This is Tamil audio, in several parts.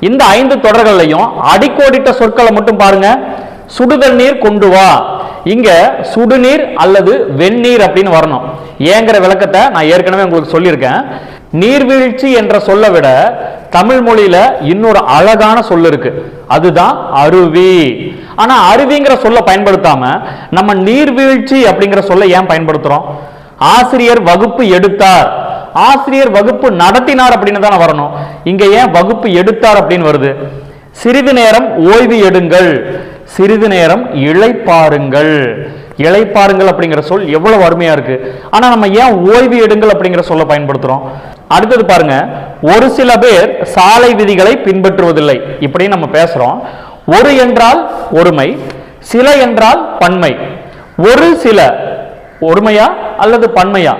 இந்த ஐந்து தொடர்களையும் அடிக்கோடிட்ட சொற்களை மட்டும் பாருங்க. சுடுதல் நீர் கொண்டு வா. இங்க சுடுநீர் அல்லது வெந்நீர் அப்படின்னு வரணும். ஏங்கிற விளக்கத்தை நான் ஏற்கனவே உங்களுக்கு சொல்லியிருக்கேன். நீர்வீழ்ச்சி என்ற சொல்லை விட தமிழ் மொழியில இன்னொரு அழகான சொல் இருக்கு. அதுதான் அருவி. ஆனா அருவிங்கிற சொல்ல பயன்படுத்தாம நம்ம நீர்வீழ்ச்சி அப்படிங்கிற சொல்ல ஏன் பயன்படுத்துறோம்? ஆசிரியர் வகுப்பு எடுத்தார். ஆசிரியர் வகுப்பு நடத்தினார் அப்படின்னு தானே வரணும். இங்க ஏன் வகுப்பு எடுத்தார் அப்படின்னு வருது? சிறிது நேரம் ஓய்வு எடுங்கள். சிறிது நேரம் இழைப்பாருங்கள் இழைப்பாருங்கள் அப்படிங்கிற சொல் எவ்வளவு அருமையா இருக்கு. ஆனா நம்ம ஏன் ஓய்வு எடுங்கள் அப்படிங்கிற சொல்ல பயன்படுத்துறோம்? அடுத்தது பாருங்க. ஒரு சில பேர் சாலை விதிகளை பின்பற்றுவதில்லை. இப்படி நம்ம பேசுறோம். ஒரு என்றால் ஒருமை சில என்றால் பன்மை. ஒரு சில ஒருமையா அல்லது பன்மையா?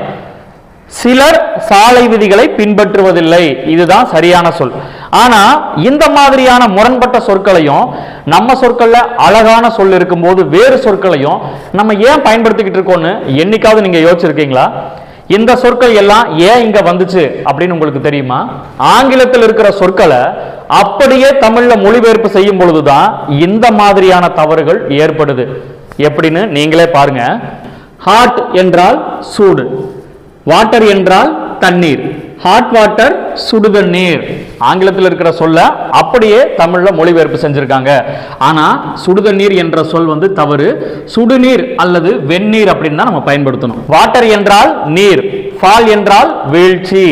சிலர் சாலை விதிகளை பின்பற்றுவதில்லை. இதுதான் சரியான சொல். ஆனா இந்த மாதிரியான முரண்பட்ட சொற்களையும் நம்ம சொற்கள்ல அழகான சொல் இருக்கும்போது வேறு சொற்களையும் நம்ம ஏன் பயன்படுத்திக்கிட்டு இருக்கோம்னு என்னைக்காவது நீங்க யோசிச்சிருக்கீங்களா? இந்த சொற்கள் எல்லாம் ஏன் இங்க வந்துச்சு அப்படின்னு உங்களுக்கு தெரியுமா? ஆங்கிலத்தில் இருக்கிற சொற்களை அப்படியே தமிழ்ல மொழிபெயர்ப்பு செய்யும் பொழுதுதான் இந்த மாதிரியான தவறுகள் ஏற்படுது. எப்படின்னு நீங்களே பாருங்க. ஹாட் என்றால் சூடு. வாட்டர் என்றால் தண்ணீர். ஹாட் வாட்டர் சுடுத நீர். ஆங்கிலத்தில் இருக்கிற சொல்ல அப்படியே தமிழில் மொழிபெயர்ப்பு செஞ்சிருக்காங்க. ஆனால் சுடுத நீர் என்ற சொல் வந்து தவறு. சுடுநீர் அல்லது வெந்நீர் அப்படின்னு தான் நம்ம பயன்படுத்தணும். வாட்டர் என்றால் நீர். ஃபால் என்றால் வீழ்ச்சி.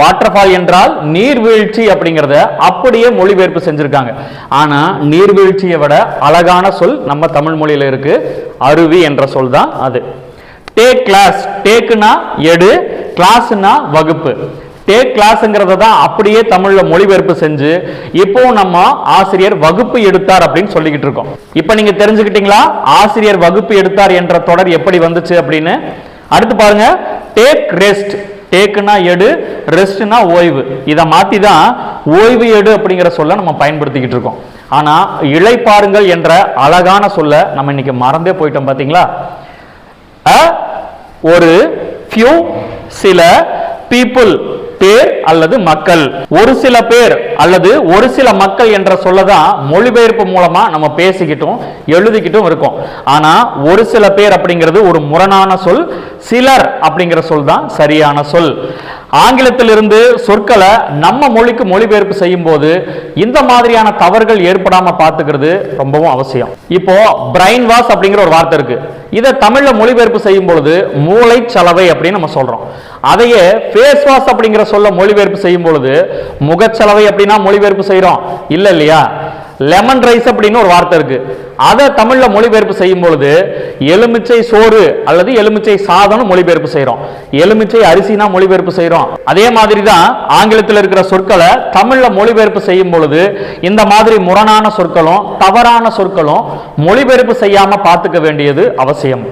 வாட்டர் ஃபால் என்றால் நீர்வீழ்ச்சி அப்படிங்கிறத அப்படியே மொழிபெயர்ப்பு செஞ்சிருக்காங்க. ஆனால் நீர்வீழ்ச்சியை விட அழகான சொல் நம்ம தமிழ் மொழியில் இருக்குது அருவி என்ற சொல் தான் அது. டேக் கிளாஸ் டேக்குனா எடு கிளாஸ்னா வகுப்பு. டேக் கிளாஸ்ங்கிறத தான் அப்படியே தமிழில் மொழிபெயர்ப்பு செஞ்சு இப்போ நம்ம ஆசிரியர் வகுப்பு எடுத்தார் அப்படின்னு சொல்லிக்கிட்டு இருக்கோம். இப்போ நீங்கள் தெரிஞ்சுக்கிட்டீங்களா? ஆசிரியர் வகுப்பு எடுத்தார் என்ற தொடர் எப்படி வந்துச்சு அப்படின்னு? அடுத்து பாருங்க டேக் ரெஸ்ட் டேக்குனா எடு ரெஸ்ட்னா ஓய்வு. இதை மாற்றி தான் ஓய்வு எடு அப்படிங்கிற சொல்ல நம்ம பயன்படுத்திக்கிட்டு இருக்கோம். ஆனால் இழைப்பாருங்கள் என்ற அழகான சொல்ல நம்ம இன்னைக்கு மறந்தே போயிட்டோம் பார்த்தீங்களா ஒரு ஃபியூ சில பீப்புள் பேர் அல்லது மக்கள். ஒரு சில பேர் அல்லது ஒரு சில மக்கள் என்ற சொல்லதான் மொழிபெயர்ப்பு மூலமா நம்ம பேசிக்கிட்டும் எழுதிக்கிட்டும் இருக்கும். ஆனா ஒரு சில பேர் அப்படிங்கிறது ஒரு முரணான சொல் சிலர் அப்படிங்கிற சொல் தான் சரியான சொல். ஆங்கிலத்திலிருந்து சொற்களை நம்ம மொழிக்கு மொழிபெயர்ப்பு செய்யும் போது இந்த மாதிரியான தவறுகள் ஏற்படாம பார்த்துக்கிறது ரொம்பவும் அவசியம். இப்போ பிரைன் வாஷ் அப்படிங்கிற ஒரு வார்த்தை இருக்கு. இதை தமிழ்ல மொழிபெயர்ப்பு செய்யும் பொழுது மூளை சலவை அப்படின்னு நம்ம சொல்றோம். அதையே ஃபேஸ் வாஷ் அப்படிங்கிற சொல்ல மொழிபெயர்ப்பு செய்யும் பொழுது முகச்சலவை அப்படின்னா மொழிபெயர்ப்பு செய்கிறோம் இல்ல இல்லையா? லெமன் ரைஸ் அப்படின்னு ஒரு வார்த்தை இருக்கு. அதை தமிழ்ல மொழிபெயர்ப்பு செய்யும் பொழுது எலுமிச்சை சோறு அல்லது எலுமிச்சை சாதம்னு மொழிபெயர்ப்பு செய்கிறோம் எலுமிச்சை அரிசினா மொழிபெயர்ப்பு செய்கிறோம் அதே மாதிரி தான் ஆங்கிலத்தில் இருக்கிற சொற்களை தமிழ்ல மொழிபெயர்ப்பு செய்யும் பொழுது இந்த மாதிரி முரணான சொற்களும் தவறான சொற்களும் மொழிபெயர்ப்பு செய்யாம பார்த்துக்க வேண்டியது அவசியம்.